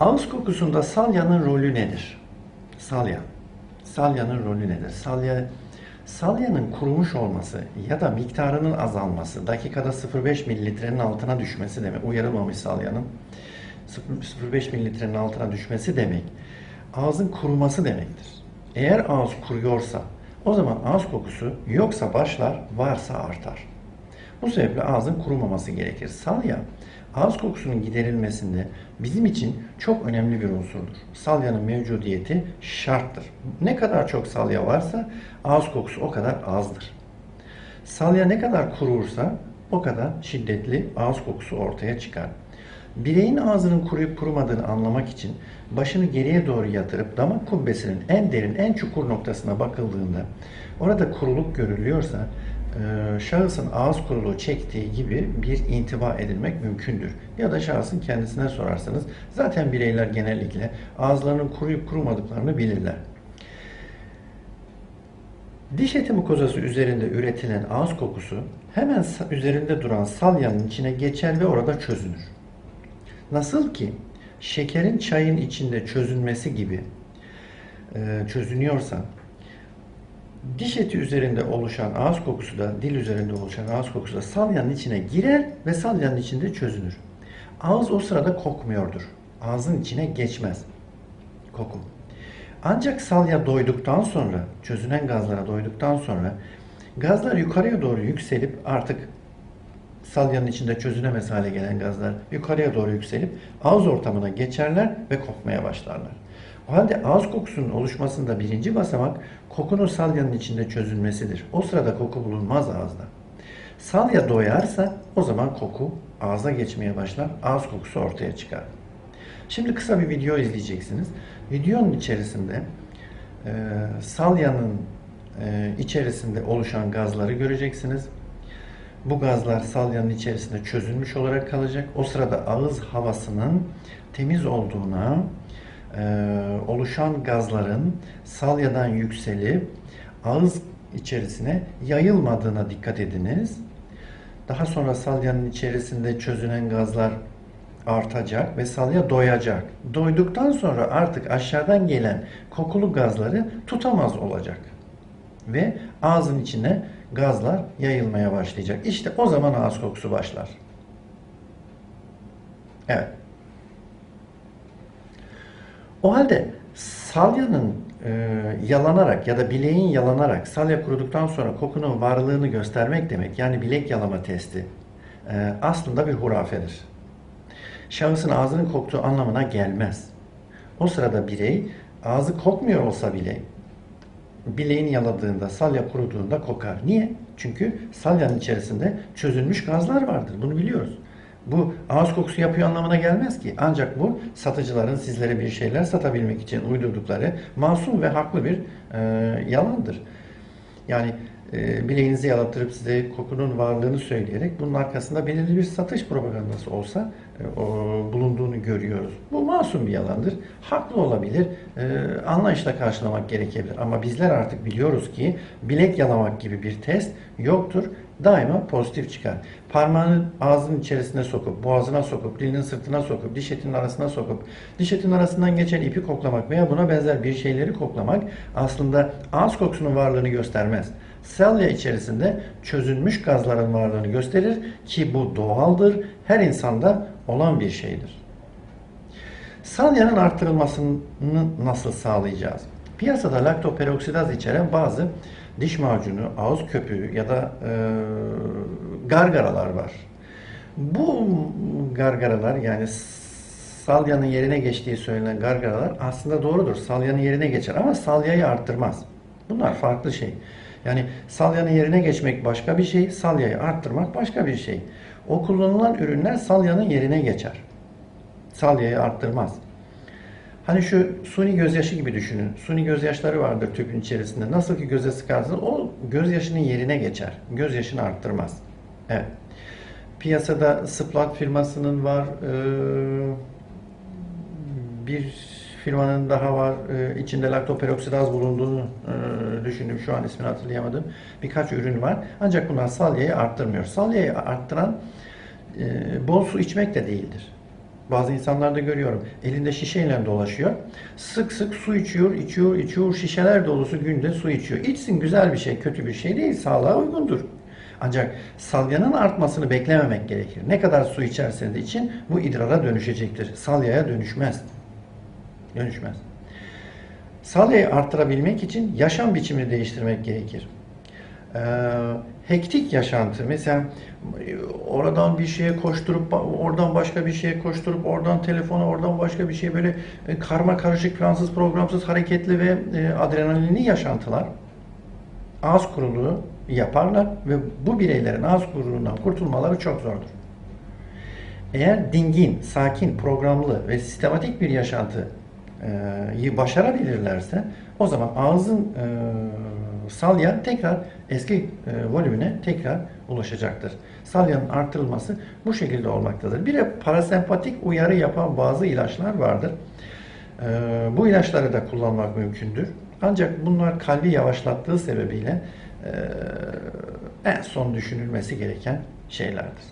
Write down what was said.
Ağız kokusunda salyanın rolü nedir? Salya. Salyanın rolü nedir? Salya salyanın kurumuş olması ya da miktarının azalması, dakikada 0,5 mililitrenin altına düşmesi demek. Uyarılmamış salyanın 0,5 mililitrenin altına düşmesi demek. Ağzın kuruması demektir. Eğer ağız kuruyorsa o zaman ağız kokusu yoksa başlar, varsa artar. Bu sebeple ağzın kurumaması gerekir. Salya ağız kokusunun giderilmesinde bizim için çok önemli bir unsurdur. Salyanın mevcudiyeti şarttır. Ne kadar çok salya varsa ağız kokusu o kadar azdır. Salya ne kadar kurursa o kadar şiddetli ağız kokusu ortaya çıkar. Bireyin ağzının kuruyup kurumadığını anlamak için başını geriye doğru yatırıp damak kubbesinin en derin, en çukur noktasına bakıldığında orada kuruluk görülüyorsa şahısın ağız kuruluğu çektiği gibi bir intiba edilmek mümkündür. Ya da şahsın kendisine sorarsanız zaten bireyler genellikle ağızlarının kuruyup kurumadıklarını bilirler. Diş eti mukozası üzerinde üretilen ağız kokusu hemen üzerinde duran salyanın içine geçer ve orada çözünür. Nasıl ki şekerin çayın içinde çözünmesi gibi e, çözünüyorsa diş eti üzerinde oluşan ağız kokusu da dil üzerinde oluşan ağız kokusu da salyanın içine girer ve salyanın içinde çözünür. Ağız o sırada kokmuyordur. Ağzın içine geçmez koku. Ancak salya doyduktan sonra, çözünen gazlara doyduktan sonra gazlar yukarıya doğru yükselip artık salyanın içinde çözünemez hale gelen gazlar yukarıya doğru yükselip ağız ortamına geçerler ve kokmaya başlarlar. O halde ağız kokusunun oluşmasında birinci basamak kokunun salyanın içinde çözülmesidir. O sırada koku bulunmaz ağızda. Salya doyarsa o zaman koku ağza geçmeye başlar, ağız kokusu ortaya çıkar. Şimdi kısa bir video izleyeceksiniz. Videonun içerisinde e, salyanın e, içerisinde oluşan gazları göreceksiniz. Bu gazlar salyanın içerisinde çözülmüş olarak kalacak. O sırada ağız havasının temiz olduğuna, oluşan gazların salyadan yükselip ağız içerisine yayılmadığına dikkat ediniz. Daha sonra salyanın içerisinde çözünen gazlar artacak ve salya doyacak. Doyduktan sonra artık aşağıdan gelen kokulu gazları tutamaz olacak. Ve ağzın içine gazlar yayılmaya başlayacak. İşte o zaman ağız kokusu başlar. Evet. O halde salyanın e, yalanarak ya da bileğin yalanarak salya kuruduktan sonra kokunun varlığını göstermek demek yani bilek yalama testi e, aslında bir hurafedir. Şahısın ağzının koktuğu anlamına gelmez. O sırada birey ağzı kokmuyor olsa bile bileğini yaladığında, salya kuruduğunda kokar. Niye? Çünkü salyanın içerisinde çözülmüş gazlar vardır. Bunu biliyoruz. Bu ağız kokusu yapıyor anlamına gelmez ki. Ancak bu satıcıların sizlere bir şeyler satabilmek için uydurdukları masum ve haklı bir e, yalandır. Yani e, bileğinizi yalattırıp size kokunun varlığını söyleyerek bunun arkasında belirli bir satış propagandası olsa e, bulunduğunu görüyoruz. Bu masum bir yalandır. Haklı olabilir. E, anlayışla karşılamak gerekebilir. Ama bizler artık biliyoruz ki bilek yalamak gibi bir test yoktur. Daima pozitif çıkar. Parmağını ağzının içerisine sokup, boğazına sokup, dilinin sırtına sokup, diş etinin arasına sokup, diş etinin arasından geçen ipi koklamak veya buna benzer bir şeyleri koklamak aslında ağız kokusunun varlığını göstermez. Salya içerisinde çözülmüş gazların varlığını gösterir ki bu doğaldır, her insanda olan bir şeydir. Salyanın arttırılmasını nasıl sağlayacağız? Piyasada laktoperoksidaz içeren bazı diş macunu, ağız köpüğü ya da e, gargaralar var. Bu gargaralar yani salyanın yerine geçtiği söylenen gargaralar aslında doğrudur. Salyanın yerine geçer ama salyayı arttırmaz. Bunlar farklı şey. Yani salyanın yerine geçmek başka bir şey, salyayı arttırmak başka bir şey. O kullanılan ürünler salyanın yerine geçer. Salyayı arttırmaz. Hani şu suni gözyaşı gibi düşünün. Suni gözyaşları vardır tüpün içerisinde. Nasıl ki göze sıkarsınız o gözyaşının yerine geçer. Gözyaşını arttırmaz. Evet. Piyasada Splat firmasının var. Ee, bir firmanın daha var. Ee, içinde laktoperoksidaz bulunduğunu e, düşündüm. Şu an ismini hatırlayamadım. Birkaç ürün var. Ancak bunlar salyayı arttırmıyor. Salyayı arttıran e, bol su içmek de değildir. Bazı insanlarda görüyorum. Elinde şişeyle dolaşıyor. Sık sık su içiyor, içiyor, içiyor. Şişeler dolusu günde su içiyor. İçsin güzel bir şey, kötü bir şey değil. Sağlığa uygundur. Ancak salyanın artmasını beklememek gerekir. Ne kadar su içerseniz için bu idrara dönüşecektir. Salyaya dönüşmez. Dönüşmez. Salyayı arttırabilmek için yaşam biçimini değiştirmek gerekir. Ee, hektik yaşantı mesela oradan bir şeye koşturup oradan başka bir şeye koşturup oradan telefona oradan başka bir şeye böyle e, karma karışık plansız programsız hareketli ve e, adrenalinli yaşantılar ağız kuruluğu yaparlar ve bu bireylerin ağız kuruluğundan kurtulmaları çok zordur. Eğer dingin, sakin, programlı ve sistematik bir yaşantıyı başarabilirlerse o zaman ağzın e, salya tekrar eski e, volümüne tekrar ulaşacaktır. Salyanın artırılması bu şekilde olmaktadır. Bir de parasempatik uyarı yapan bazı ilaçlar vardır. E, bu ilaçları da kullanmak mümkündür. Ancak bunlar kalbi yavaşlattığı sebebiyle e, en son düşünülmesi gereken şeylerdir.